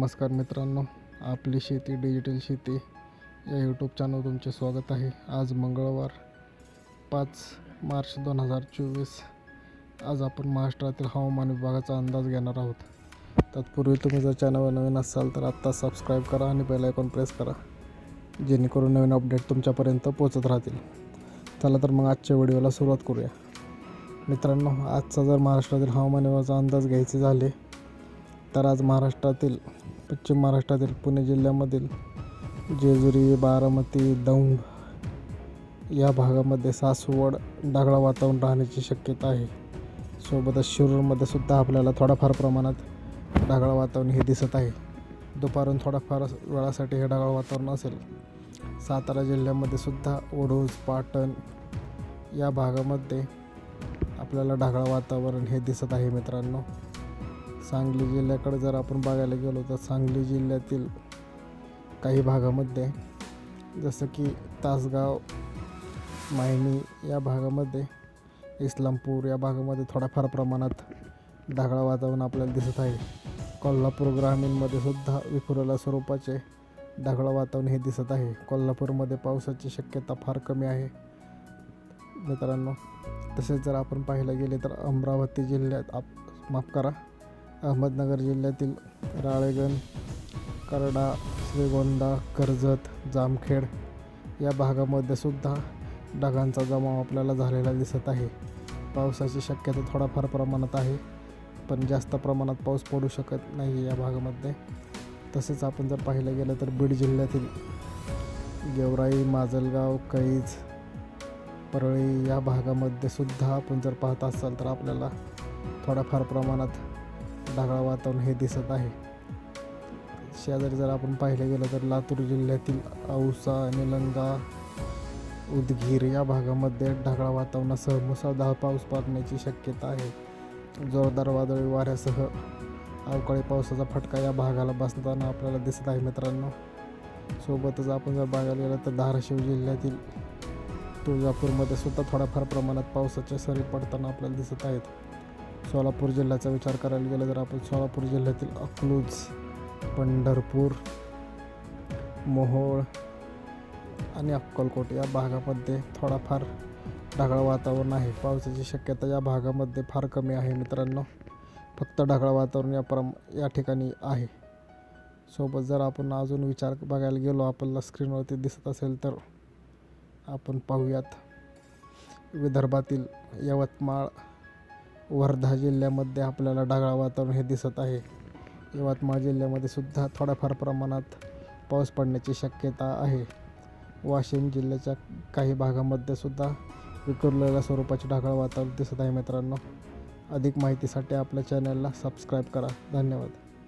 नमस्कार मित्रांनो आपली शेती डिजिटल शेती या यूट्यूब चॅनल तुमचे स्वागत आहे. आज मंगळवार पाच मार्च दोन हजार चोवीस. आज आपण महाराष्ट्रातील हवामान विभागाचा अंदाज घेणार आहोत. तत्पूर्वी तुम्ही जर चॅनलवर नवीन असाल तर आत्ता सबस्क्राईब करा आणि बेल आयकॉन प्रेस करा जेणेकरून नवीन अपडेट तुमच्यापर्यंत पोचत राहतील. चला तर मग आजच्या व्हिडिओला सुरुवात करूया. मित्रांनो आजचा जर महाराष्ट्रातील हवामान विभागाचा अंदाज घ्यायचे झाले तर आज महाराष्ट्रातील पश्चिम महाराष्ट्रातील पुणे जिल्ह्यामधील जेजुरी बारामती दौंड या भागामध्ये सासवड ढगाळ वातावरण राहण्याची शक्यता आहे. सोबतच शिरूरमध्ये सुद्धा आपल्याला थोडाफार प्रमाणात ढगाळ वातावरण हे दिसत आहे. दुपारून थोडाफार वेळासाठी हे ढगाळ वातावरण असेल. सातारा जिल्ह्यामध्ये सुद्धा ओढूज पाटण या भागामध्ये आपल्याला ढगाळ वातावरण हे दिसत आहे मित्रांनो. सांगली जिल्ह्याकडे जर आपण बघायला गेलो तर सांगली जिल्ह्यातील काही भागामध्ये जसं की तासगाव माहिनी या भागामध्ये इस्लामपूर या भागामध्ये थोड्याफार प्रमाणात ढगाळ वातावरण आपल्याला दिसत आहे. कोल्हापूर ग्रामीणमध्ये सुद्धा विखुरलेल्या स्वरूपाचे ढगाळ वातावरण हे दिसत आहे. कोल्हापूरमध्ये पावसाची शक्यता फार कमी आहे. मित्रांनो तसेच जर आपण पाहायला गेले तर अमरावती जिल्ह्यात आप माफ करा अहमदनगर जिल्ह्यातील राळेगण करडा श्रीगोंदा कर्जत जामखेड या भागामध्ये सुद्धा ढगांचा जमाव आपल्याला झालेला दिसत आहे. पावसाची शक्यता थोडाफार प्रमाणात आहे पण जास्त प्रमाणात पाऊस पडू शकत नाही या भागामध्ये. तसेच आपण जर पाहिलं गेलं तर बीड जिल्ह्यातील गेवराई माजलगाव कैज परळी या भागामध्ये सुद्धा आपण जर पाहत असाल तर आपल्याला थोड्याफार प्रमाणात ढगाळ वातावरण हे दिसत आहे. शेजारी जर आपण पाहिलं गेलं तर लातूर जिल्ह्यातील औसा निलंगा उदगीर या भागामध्ये ढगाळ वातावरणासह मुसळधार पाऊस पडण्याची शक्यता आहे. जोरदार वादळी वाऱ्यासह अवकाळी पावसाचा फटका या भागाला बसताना आपल्याला दिसत आहे मित्रांनो. सोबतच आपण जर बघायला गेलं तर धाराशिव जिल्ह्यातील तुळजापूरमध्ये सुद्धा थोड्याफार प्रमाणात पावसाच्या सरी पडताना आपल्याला दिसत आहेत. सोलापूर जिल्ह्याचा विचार करायला गेला तर आपण सोलापूर जिल्ह्यातील अकलूज पंढरपूर मोहोळ आणि अक्कलकोट या भागामध्ये थोडाफार ढगाळ वातावरण आहे. पावसाची शक्यता या भागामध्ये फार कमी आहे मित्रांनो. फक्त ढगाळ वातावरण या प्रम या ठिकाणी आहे. सोबत जर आपण अजून विचार बघायला गेलो आपल्याला स्क्रीनवरती दिसत असेल तर आपण पाहूयात. विदर्भातील यवतमाळ वर्धा जिल्ह्यामध्ये आपल्याला ढगाळ वातावरण हे दिसत आहे. यवतमाळ जिल्ह्यामध्ये सुद्धा थोड्याफार प्रमाणात पाऊस पडण्याची शक्यता आहे. वाशिम जिल्ह्याच्या काही भागामध्ये सुद्धा विखुरलेल्या स्वरूपाचे ढगाळ वातावरण दिसत आहे मित्रांनो. अधिक माहितीसाठी आपल्या चॅनलला सबस्क्राईब करा. धन्यवाद.